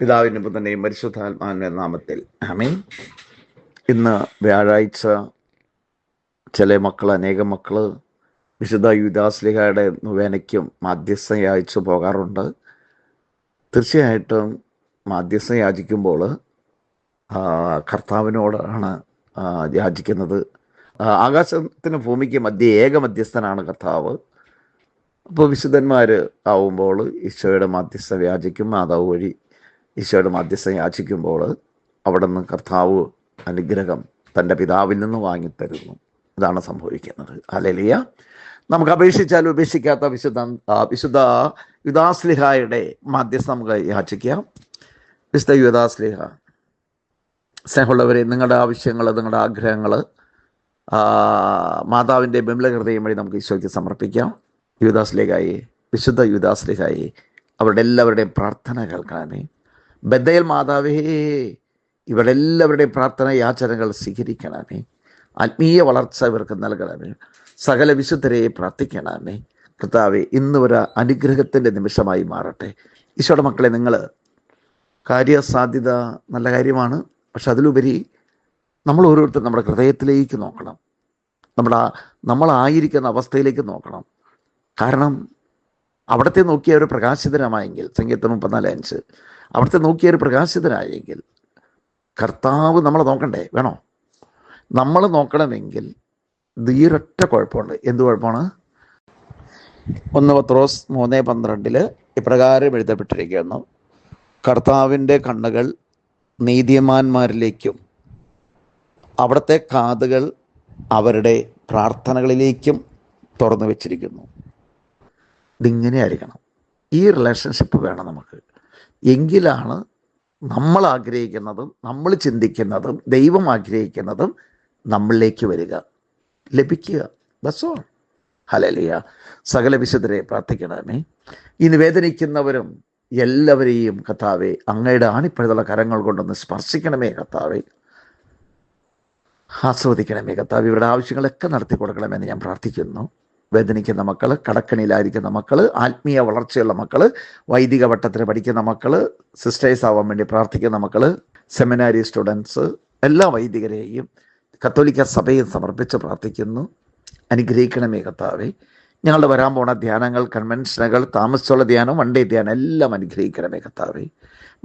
പിതാവിന്റെ പുത്രന്റെയും പരിശുദ്ധാത്മാവിന്റെ നാമത്തിൽ. അമീൻ ഇന്ന് വ്യാഴാഴ്ച ചില മക്കൾ അനേകം മക്കൾ വിശുദ്ധ യുദാസ്ലിഹയുടെ നുവേനയ്ക്കും മാധ്യസ്ഥം യാചിച്ചു പോകാറുണ്ട്. തീർച്ചയായിട്ടും മാധ്യസ്ഥ യാചിക്കുമ്പോൾ കർത്താവിനോടാണ് യാചിക്കുന്നത്. ആകാശത്തിനും ഭൂമിക്ക് മധ്യ ഏക മധ്യസ്ഥനാണ് കർത്താവ്. അപ്പോൾ വിശുദ്ധന്മാർ ആവുമ്പോൾ ഈശോയുടെ മാധ്യസ്ഥ യാചിക്കും മാതാവ് വഴി ഈശോയുടെ മധ്യസ്ഥ യാചിക്കുമ്പോൾ അവിടെ നിന്ന് കർത്താവ് അനുഗ്രഹം തന്റെ പിതാവിൽ നിന്ന് വാങ്ങിത്തരുന്നു. അതാണ് സംഭവിക്കുന്നത്. അലലിയ നമുക്ക് അപേക്ഷിച്ചാൽ ഉപേക്ഷിക്കാത്ത വിശുദ്ധ വിശുദ്ധ യുദാസ്ലിഹായുടെ മധ്യസ്ഥ നമുക്ക് യാചിക്കാം. വിശുദ്ധ യുദാസ്ലിഹ സ്നേഹമുള്ളവരെ നിങ്ങളുടെ ആവശ്യങ്ങൾ നിങ്ങളുടെ ആഗ്രഹങ്ങൾ മാതാവിന്റെ ബിംലഹൃദയം വഴി നമുക്ക് ഈശോയ്ക്ക് സമർപ്പിക്കാം. യുദാസ്ലിഹായി വിശുദ്ധ യുദാസ്ലിഹായി അവരുടെ എല്ലാവരുടെയും പ്രാർത്ഥന കേൾക്കണമേ ബദയൽ മാതാവേ ഇവരെല്ലാവരുടെയും പ്രാർത്ഥന യാചനകൾ സ്വീകരിക്കണമേ. ആത്മീയ വളർച്ച ഇവർക്ക് നൽകണമേ. സകല വിശുദ്ധരെ പ്രാർത്ഥിക്കണമേ. കർത്താവെ ഇന്ന് ഒരു അനുഗ്രഹത്തിന്റെ നിമിഷമായി മാറട്ടെ. ഈശോയുടെ മക്കളെ നിങ്ങൾ കാര്യസാധ്യത നല്ല കാര്യമാണ്. പക്ഷെ അതിലുപരി നമ്മൾ ഓരോരുത്തരും നമ്മുടെ ഹൃദയത്തിലേക്ക് നോക്കണം. നമ്മുടെ നമ്മളായിരിക്കുന്ന അവസ്ഥയിലേക്ക് നോക്കണം. കാരണം അവിടത്തെ നോക്കിയ ഒരു പ്രകാശിതരമായെങ്കിൽ സംഗീതം മുപ്പത്തിനാല് അഞ്ച്. അവിടുത്തെ നോക്കിയാൽ പ്രകാശിതരായെങ്കിൽ കർത്താവ് നമ്മളെ നോക്കണ്ടേ? വേണോ? നമ്മൾ നോക്കണമെങ്കിൽ ധീരൊറ്റ കുഴപ്പമുണ്ട്. എന്ത് കുഴപ്പമാണ്? ഒന്ന് പത്രോസ് മൂന്ന് പന്ത്രണ്ടിൽ ഇപ്രകാരം എഴുതപ്പെട്ടിരിക്കുന്നു. കർത്താവിന്റെ കണ്ണുകൾ നീതിമാന്മാരിലേക്കും അവിടുത്തെ കാതുകൾ അവരുടെ പ്രാർത്ഥനകളിലേക്കും തുറന്നു വെച്ചിരിക്കുന്നു. ഇതിങ്ങനെ ആയിരിക്കണം ഈ റിലേഷൻഷിപ്പ് വേണം നമുക്ക്. എങ്കിലാണ് നമ്മൾ ആഗ്രഹിക്കുന്നതും നമ്മൾ ചിന്തിക്കുന്നതും ദൈവം ആഗ്രഹിക്കുന്നതും നമ്മളിലേക്ക് വരിക ലഭിക്കുക. ബസ്സോ ഹലലിയ സകല വിശുദ്ധരെ പ്രാർത്ഥിക്കണമേ. ഇന്ന് വേദനിക്കുന്നവരും എല്ലാവരെയും കത്താവെ അങ്ങയുടെ ആണിപ്പഴുതുള്ള കരങ്ങൾ കൊണ്ടൊന്ന് സ്പർശിക്കണമേ കത്താവെ ആസ്വദിക്കണമേ കത്താവ് ഇവരുടെ ആവശ്യങ്ങളൊക്കെ നടത്തി കൊടുക്കണമെന്ന് ഞാൻ പ്രാർത്ഥിക്കുന്നു. വേദനിക്കുന്ന മക്കൾ കടക്കണിയിലായിരിക്കുന്ന മക്കൾ ആത്മീയ വളർച്ചയുള്ള മക്കൾ വൈദിക വട്ടത്തിന് പഠിക്കുന്ന മക്കൾ സിസ്റ്റേഴ്സ് ആവാൻ വേണ്ടി പ്രാർത്ഥിക്കുന്ന മക്കൾ സെമിനാരി സ്റ്റുഡൻസ് എല്ലാ വൈദികരെയും കത്തോലിക്ക സഭയെ സമർപ്പിച്ച് പ്രാർത്ഥിക്കുന്നു. അനുഗ്രഹിക്കണമേ കർത്താവെ. ഞങ്ങളുടെ വരാൻ പോണ ധ്യാനങ്ങൾ കൺവെൻഷനുകൾ താമസിച്ചുള്ള ധ്യാനം വൺ ഡേ ധ്യാനം എല്ലാം അനുഗ്രഹിക്കണമേ കർത്താവെ.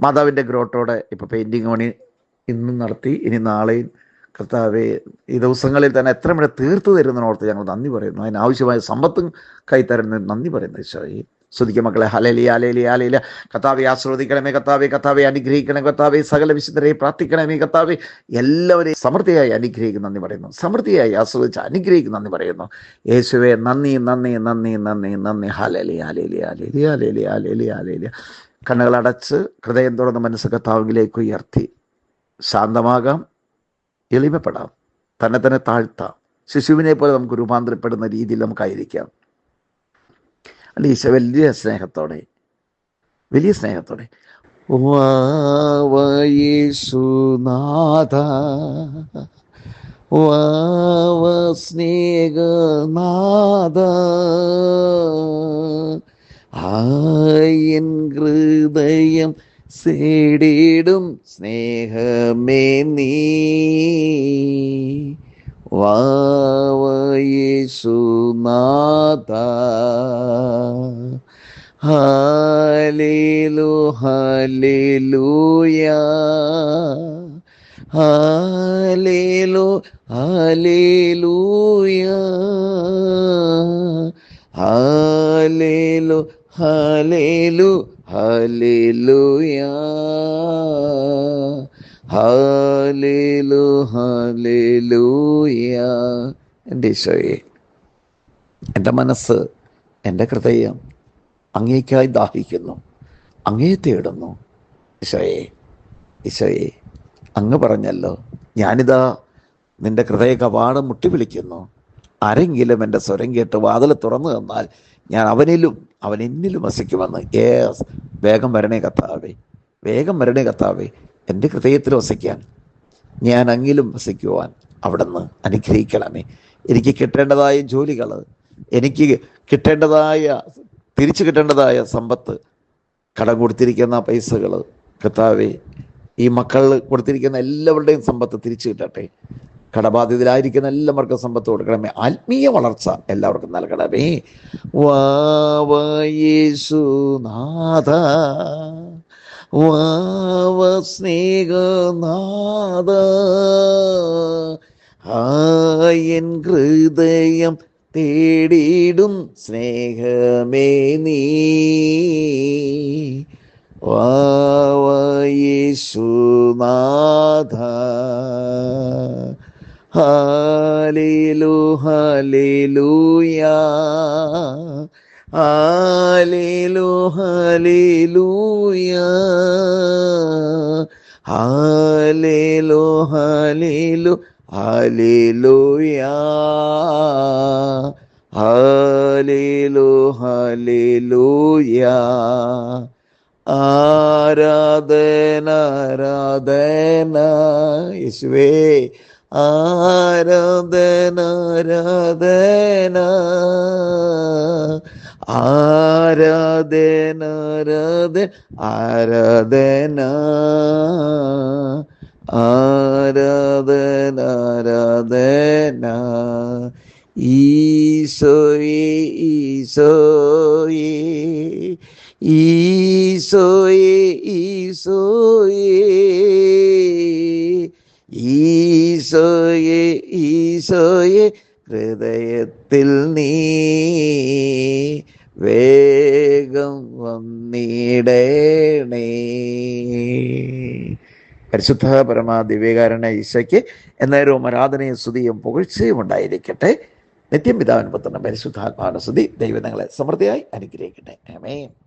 മാതാവിന്റെ ഗ്രോട്ടോടെ ഇപ്പോൾ പെയിന്റിങ് പണി ഇന്നും നടത്തി ഇനി നാളെയും കർത്താവെ ഈ ദിവസങ്ങളിൽ തന്നെ എത്ര മണി തീർത്തു തരുന്നതിനോർത്ത് ഞങ്ങൾ നന്ദി പറയുന്നു. അതിനാവശ്യമായ സമ്പത്തും കൈത്തരുന്നതിന് നന്ദി പറയുന്നു ഈശോയെ. ശ്രുതിക്ക മക്കളെ ഹലേലി അലേലി അലേല കത്താവെ ആസ്വദിക്കണമേ കത്താവെ കത്താവെ അനുഗ്രഹിക്കണമേ കത്താവെ സകല വിശുദ്ധരെ പ്രാർത്ഥിക്കണമേ കത്താവെ എല്ലാവരെയും സമൃദ്ധിയായി അനുഗ്രഹിക്കുന്ന നന്ദി പറയുന്നു. സമൃദ്ധിയായി ആസ്വദിച്ച് അനുഗ്രഹിക്കുന്ന നന്ദി പറയുന്നു. യേശുവെ നന്ദി നന്ദി നന്ദി നന്ദി നന്ദി. ഹലേലി അലേലി അലേലി അലേലി അലേലി അലേലി കണ്ണുകളടച്ച് ഹൃദയം തുറന്ന് മനസ്സ് കത്താവിലേക്ക് ഉയർത്തി. ശാന്തമാകാം. എളിമപ്പെടാം. തന്നെ തന്നെ താഴ്ത്താം. ശിശുവിനെ പോലെ നമുക്ക് രൂപാന്തരപ്പെടുന്ന രീതിയിൽ നമുക്കായിരിക്കാം. അല്ല ഈശോ വലിയ സ്നേഹത്തോടെ വലിയ സ്നേഹത്തോടെ. യേശുനാഥ. വാവ സ്നേഹനാഥ. ആയൻ ഹൃദയം സേടിടും സ്നേഹമേ നീ. വാവയേശുനാഥ ഹാലേലു ഹാലേലൂയ. ഹാലേലു ഹാലേലൂയ. ഹാലേലു ഹാലേലു. ഹാലേലൂയ ഹാലേലു ഹാലേലൂയ എന്റെ ഈശോയെ എന്റെ മനസ്സ് എന്റെ ഹൃദയം അങ്ങേക്കായി ദാഹിക്കുന്നു അങ്ങേ തേടുന്നു. ഈശോയെ ഈശോയെ അങ്ങ് പറഞ്ഞല്ലോ ഞാനിതാ നിന്റെ ഹൃദയ കവാടം മുട്ടി വിളിക്കുന്നു ആരെങ്കിലും എന്റെ സ്വരം കേട്ട് വാതിൽ തുറന്നു തന്നാൽ ഞാൻ അവനിലും അവൻ എന്നിലും വസിക്കുമെന്ന്. ഏസ് വേഗം വരണേ കത്താവേ വേഗം വരണേ കത്താവേ എന്റെ ഹൃദയത്തിൽ വസിക്കാൻ ഞാൻ അങ്ങിലും വസിക്കുവാൻ അവിടുന്ന് അനുഗ്രഹിക്കണമേ. എനിക്ക് കിട്ടേണ്ടതായ ജോലികൾ എനിക്ക് കിട്ടേണ്ടതായ തിരിച്ചു കിട്ടേണ്ടതായ സമ്പത്ത് കടം കൊടുത്തിരിക്കുന്ന പൈസകൾ കർത്താവെ ഈ മക്കൾ കൊടുത്തിരിക്കുന്ന എല്ലാവരുടെയും സമ്പത്ത് തിരിച്ചു കിട്ടട്ടെ. കടബാധിതരായിരിക്കുന്ന എല്ലാവർക്കും സമ്പത്ത് കൊടുക്കണമേ ആത്മീയ വളർച്ച എല്ലാവർക്കും നൽകണമേ. വാവയേശുനാഥ വാവ സ്നേഹനാഥ. ആയൻ ഹൃദയം തേടിയിടും സ്നേഹമേ നീ. വാവയേശുനാഥ ഹാലേലു ഹാലേലൂയാ ഹാലേലു ഹാലേലൂയാ ഹാലേലു ഹാലേലു ഹാലേലൂയാ ഹാലേലു ഹാലേലൂയാ ആരാധന ആരാധന യേശുവേ ആരാധന ആരാധന. ആരാധന ആരാധന. ആരാധന ആരാധന. ഈശോയെ ഈശോയെ. ഈശോയെ ഈശോയെ. ഈശോയെ ഈശോയെ ഹൃദയത്തിൽ നീ വേഗം വന്നിടേണേ. പരിശുദ്ധ പരമാ ദിവ്യകാരണ ഈശോയ്ക്ക് എന്നേരവും ആരാധനയും സ്തുതിയും പുകഴ്ചയും ഉണ്ടായിരിക്കട്ടെ. നിത്യം പിതാവിൻ പുത്രനും പരിശുദ്ധാത്മാവിന്റെ സ്തുതി. ദൈവം നിങ്ങളെ സമൃദ്ധിയായി അനുഗ്രഹിക്കട്ടെ. ആമേൻ.